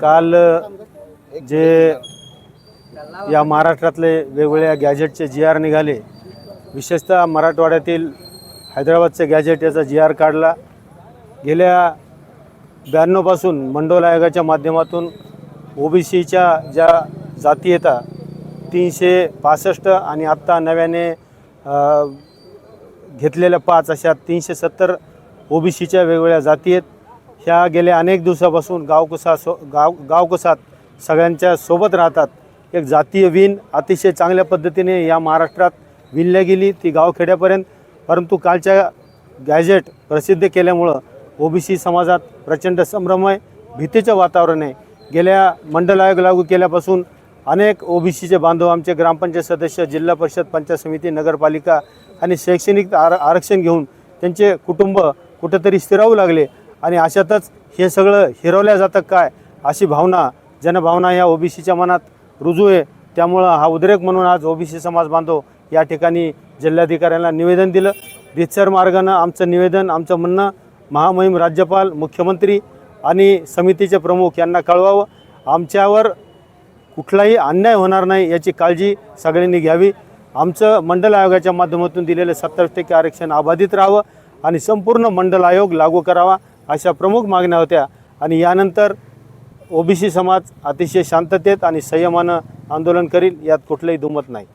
काल जे या महाराष्ट्रातले वेगवेगळ्या गॅजेटचे जी आर निघाले विशेषतः मराठवाड्यातील हैदराबादचे गॅजेट याचा जी आर काढला. गेल्या ब्याण्णवपासून मंडोल आयोगाच्या माध्यमातून ओबीसीच्या ज्या जाती येतात तीनशे पासष्ट आणि आत्ता नव्याने घेतलेल्या पाच अशा तीनशे सत्तर ओबीसीच्या वेगवेगळ्या जाती आहेत. ह्या गेल्या अनेक दिवसापासून गावकुसा सो गाव गावकुसात सगळ्यांच्या सोबत राहतात एक जातीय विण अतिशय चांगल्या पद्धतीने या महाराष्ट्रात विणल्या गेली ती गावखेड्यापर्यंत परंतु कालच्या गॅजेट प्रसिद्ध केल्यामुळं ओबीसी समाजात प्रचंड संभ्रम आहे भीतीचं वातावरण आहे. गेल्या मंडल आयोग लागू केल्यापासून अनेक ओबीसीचे बांधव आमचे ग्रामपंचायत सदस्य जिल्हा परिषद पंचायत समिती नगरपालिका आणि शैक्षणिक आर आरक्षण घेऊन त्यांचे कुटुंब कुठंतरी स्थिरावू लागले. आणि अशातच हे सगळं हिरवल्या जातं काय अशी भावना जनभावना या ओबीसीच्या मनात रुजू आहे. त्यामुळं हा उद्रेक म्हणून आज ओबीसी समाज बांधव या ठिकाणी जिल्हाधिकाऱ्यांना निवेदन दिलं. रितसर मार्गानं आमचं निवेदन आमचं म्हणणं महामहिम राज्यपाल मुख्यमंत्री आणि समितीचे प्रमुख यांना कळवावं. आमच्यावर कुठलाही अन्याय होणार नाही याची काळजी सगळ्यांनी घ्यावी. आमचं मंडल आयोगाच्या माध्यमातून दिलेलं सत्तावीस टक्के आरक्षण अबाधित राहावं आणि संपूर्ण मंडल आयोग लागू करावा. अशा प्रमुख मागण्या होत्या. आणि यानंतर ओबीसी समाज अतिशय शांततेत आणि संयमानं आंदोलन करील यात कुठलंही दुमत नाही.